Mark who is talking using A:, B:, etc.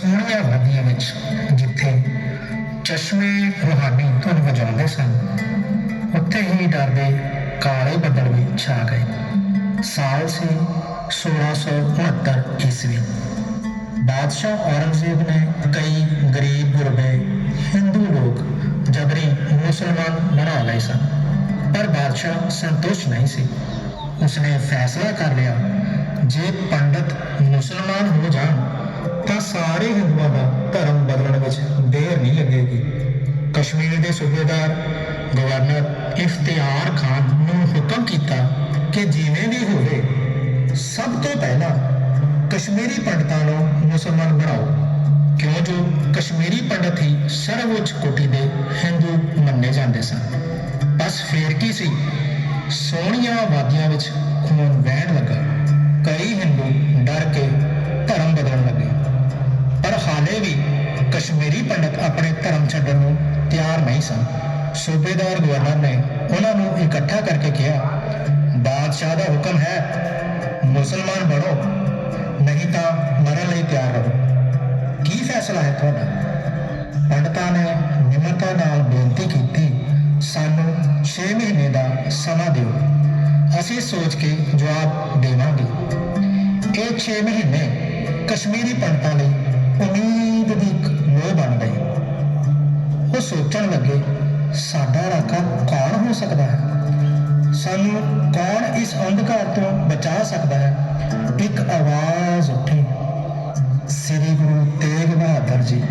A: ਸੋਹਣੀਆਂ ਵਾਦੀਆਂ ਵਿੱਚ ਜਿੱਥੇ ਚਸ਼ਮੇ ਰੂਹਾਨੀ ਧੁਨ ਵਜਾਉਂਦੇ ਸਨ, ਉੱਥੇ ਹੀ ਡਰ ਕਾਲੇ ਬੱਦਲ ਵੀ ਛਾ ਗਏ। ਸਾਲ ਸੀ 1669 ਈਸਵੀ। ਬਾਦਸ਼ਾਹ ਔਰੰਗਜ਼ੇਬ ਨੇ ਕਈ ਗਰੀਬ, ਗੁਰਬੇ, ਹਿੰਦੂ ਲੋਕ ਜਬਰੀ ਮੁਸਲਮਾਨ ਬਣਾ ਲਏ ਸਨ, ਪਰ ਬਾਦਸ਼ਾਹ ਸੰਤੁਸ਼ਟ ਨਹੀਂ ਸੀ। ਉਸਨੇ ਫੈਸਲਾ ਕਰ ਲਿਆ, ਜੇ ਪੰਡਤ ਸਾਰੇ ਹਿੰਦੂਆਂ ਦਾ ਧਰਮ ਬਦਲਣ ਵਿੱਚ ਦੇਰ ਨਹੀਂ ਲੱਗੇਗੀ। ਕਸ਼ਮੀਰ ਦੇ ਸੂਬੇਦਾਰ ਗਵਰਨਰ ਇਫਤਿਆਰ ਖਾਨ ਨੂੰ ਹੁਕਮ ਕੀਤਾ ਕਿ ਜਿਵੇਂ ਵੀ ਹੋਵੇ, ਸਭ ਤੋਂ ਪਹਿਲਾਂ ਕਸ਼ਮੀਰੀ ਪੰਡਤਾਂ ਨੂੰ ਮੁਸਲਮਾਨ ਬਣਾਓ। ਕਿਉਂ? ਜੋ ਕਸ਼ਮੀਰੀ ਪੰਡਤ ਹੀ ਸਰਵਉੱਚ ਕੋਟੀ ਦੇ ਹਿੰਦੂ ਮੰਨੇ ਜਾਂਦੇ ਸਨ। ਬਸ ਫੇਰ ਕੀ ਸੀ? ਸੋਹਣੀਆਂ ਵਾਦੀਆਂ ਵਿੱਚ ਖੂਨ ਵਹਿਣ ਲੱਗਾ। ਨਹੀਂ ਸਨ। ਸੂਬੇਦਾਰ ਗਵਰਨਰ ਨੇ ਉਹਨਾਂ ਨੂੰ ਇਕੱਠਾ ਕਰਕੇ ਕਿਹਾ, ਬਾਦਸ਼ਾਹ ਦਾ ਹੁਕਮ ਹੈ, ਮੁਸਲਮਾਨ ਬਣੋ, ਨਹੀਂ ਤਾਂ ਮਰਨ ਲਈ ਤਿਆਰ ਰਹੋ। ਕੀ ਫੈਸਲਾ ਹੈ ਤੁਹਾਡਾ? ਪੰਡਤਾਂ ਨੇ ਨਿਮਰਤਾ ਨਾਲ ਬੇਨਤੀ ਕੀਤੀ, ਸਾਨੂੰ 6 ਮਹੀਨੇ ਦਾ ਸਮਾਂ ਦਿਓ। ਅਸੀਂ ਸੋਚ ਕੇ ਜਵਾਬ ਦੇਵਾਂਗੇ। ਇਹ 6 ਮਹੀਨੇ ਕਸ਼ਮੀਰੀ ਪੰਡਤਾਂ ਲਈ ਉਮੀਦ ਉਹ ਸੋਚਣ ਲੱਗੇ, ਸਾਡਾ ਰਾਖਾ ਕੌਣ ਹੋ ਸਕਦਾ ਹੈ? ਸਾਨੂੰ ਕੌਣ ਇਸ ਅੰਧਕਾਰ ਤੋਂ ਬਚਾ ਸਕਦਾ ਹੈ? ਇੱਕ ਆਵਾਜ਼ ਉੱਠੀ। ਸ੍ਰੀ ਗੁਰੂ ਤੇਗ ਬਹਾਦਰ ਜੀ।